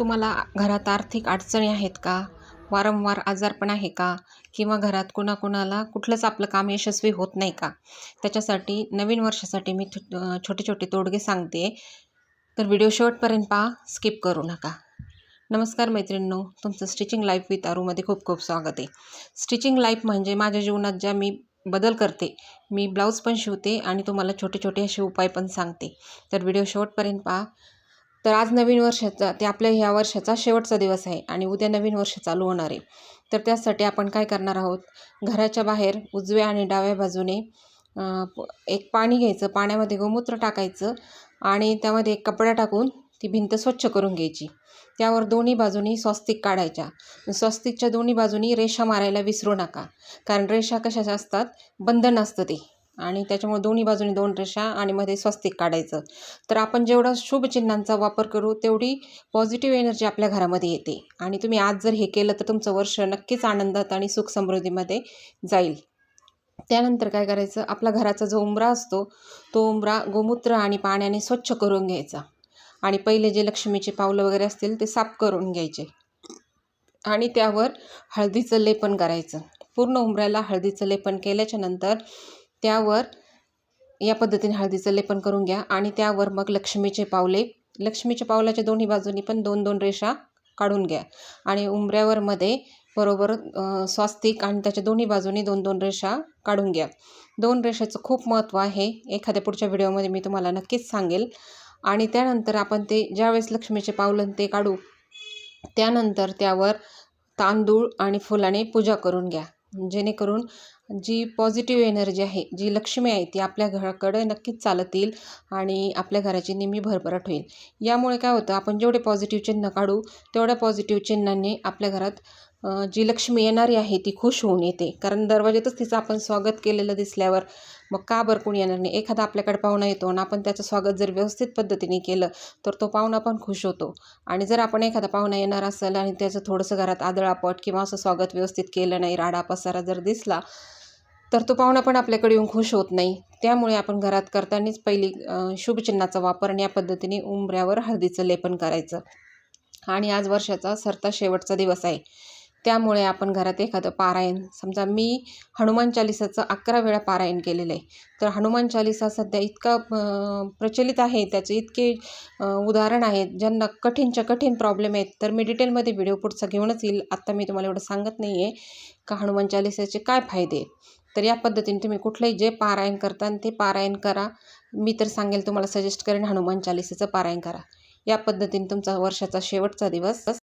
तुम्हाला घरात आर्थिक अडचणी आहेत का? वारंवार आजारपण आहे का? किंवा घरात कुणाकुणाला कुठलंच आपलं काम यशस्वी होत नाही का? त्याच्यासाठी नवीन वर्षासाठी मी छो- छोटे छोटे तोडगे सांगते. तर व्हिडिओ शेवटपर्यंत पहा. स्किप करू नका. नमस्कार मैत्रिणींनो. तुमचं स्टिचिंग लाईफ विथ आरूमध्ये खूप खूप स्वागत आहे. स्टिचिंग लाईफ म्हणजे माझ्या जीवनात ज्या मी बदल करते मी ब्लाऊज पण शिवते आणि तुम्हाला छोटे छोटे असे उपाय पण सांगते. तर व्हिडिओ शेवटपर्यंत पहा. तर आज नवीन वर्षाचा ते आपल्या ह्या वर्षाचा शेवटचा दिवस आहे आणि उद्या नवीन वर्ष चालू होणार आहे. तर त्यासाठी आपण काय करणार आहोत? घराच्या बाहेर उजव्या आणि डाव्या बाजूने एक पाणी घ्यायचं पाण्यामध्ये गोमूत्र टाकायचं आणि त्यामध्ये एक कपडा टाकून ती भिंत स्वच्छ करून घ्यायची. त्यावर दोन्ही बाजूनी स्वस्तिक काढायच्या. स्वस्तिकच्या दोन्ही बाजूनी रेषा मारायला विसरू नका. कारण रेषा कशाच्या असतात? बंधन असतं ते. आणि त्याच्यामुळे दोन्ही बाजूने दोन रेषा आणि मध्ये स्वस्तिक काढायचं. तर आपण जेवढा शुभचिन्हांचा वापर करू तेवढी पॉझिटिव्ह एनर्जी आपल्या घरामध्ये येते. आणि तुम्ही आज जर हे केलं तर तुमचं वर्ष नक्कीच आनंदात आणि सुख समृद्धीमध्ये जाईल. त्यानंतर काय करायचं? आपला घराचा जो उंबरा असतो तो उंबरा गोमूत्र आणि पाण्याने स्वच्छ करून घ्यायचा. आणि पहिले जे लक्ष्मीचे पावलं वगैरे असतील ते साफ करून घ्यायचे. आणि त्यावर हळदीचं लेपन करायचं. पूर्ण उंबऱ्याला हळदीचं लेपन केल्याच्यानंतर त्यावर या पद्धतीने हळदीचं लेपन करून घ्या आणि त्यावर मग लक्ष्मीचे पावले लक्ष्मीच्या पावलाच्या दोन्ही बाजूनी पण दोन दोन रेषा काढून घ्या. आणि उंबऱ्यावरमध्ये बरोबर स्वास्तिक आणि त्याच्या दोन्ही बाजूनी दोन दोन रेषा काढून घ्या. दोन रेषेचं खूप महत्त्व आहे. एखाद्या पुढच्या व्हिडिओमध्ये मी तुम्हाला नक्कीच सांगेल. आणि त्यानंतर आपण ते ज्यावेळेस लक्ष्मीचे पावलं ते काढू त्यानंतर त्यावर तांदूळ आणि फुलाने पूजा करून घ्या. जेणेकरून जी पॉझिटिव्ह एनर्जी आहे जी लक्ष्मी आहे ती आपल्या घराकडे नक्कीच चालत येईल आणि आपल्या घराची नेहमी भरभराट होईल. यामुळे काय होतं आपण जेवढे पॉझिटिव्ह चिन्ह काढू तेवढ्या पॉझिटिव्ह चिन्हांनी आपल्या घरात जी लक्ष्मी येणारी आहे ती खुश होऊन येते. कारण दरवाजातच तिचं आपण स्वागत केलेलं दिसल्यावर मग का बरं कोणी येणार नाही? एखादा आपल्याकडे पाहुणा येतो आणि आपण त्याचं स्वागत जर व्यवस्थित पद्धतीने केलं तर तो पाहुणा पण खुश होतो. आणि जर आपण एखादा पाहुणा येणार असेल आणि त्याचं थोडंसं घरात आदळापट किंवा असं स्वागत व्यवस्थित केलं नाही राडा पसारा जर दिसला तर तो पाहुणा पण आपल्याकडे येऊन खुश होत नाही. त्यामुळे आपण घरात करतानाच पहिली शुभचिन्हाचा वापर आणि या पद्धतीने उंबऱ्यावर हळदीचं लेपन करायचं. आणि आज वर्षाचा सरता शेवटचा दिवस आहे. त्यामुळे आपण घरात एखादं पारायण समजा मी हनुमान चालिसाचं अकरा वेळा पारायण केलेलं आहे. तर हनुमान चालिसा सध्या इतका प्रचलित आहे त्याचे इतके उदाहरण आहेत ज्यांना कठीणच्या कठीण प्रॉब्लेम आहेत. तर मी डिटेलमध्ये व्हिडिओ पुढचा घेऊनच येईल. आत्ता मी तुम्हाला एवढं सांगत नाही आहे का हनुमान चालिसाचे काय फायदे आहेत. तर या पद्धतीने तुम्ही कुठलंही जे पारायण करता आणि ते पारायण करा. मी तर सांगेल तुम्हाला सजेस्ट करेन हनुमान चालिसाचं पारायण करा. या पद्धतीने तुमचा वर्षाचा शेवटचा दिवस.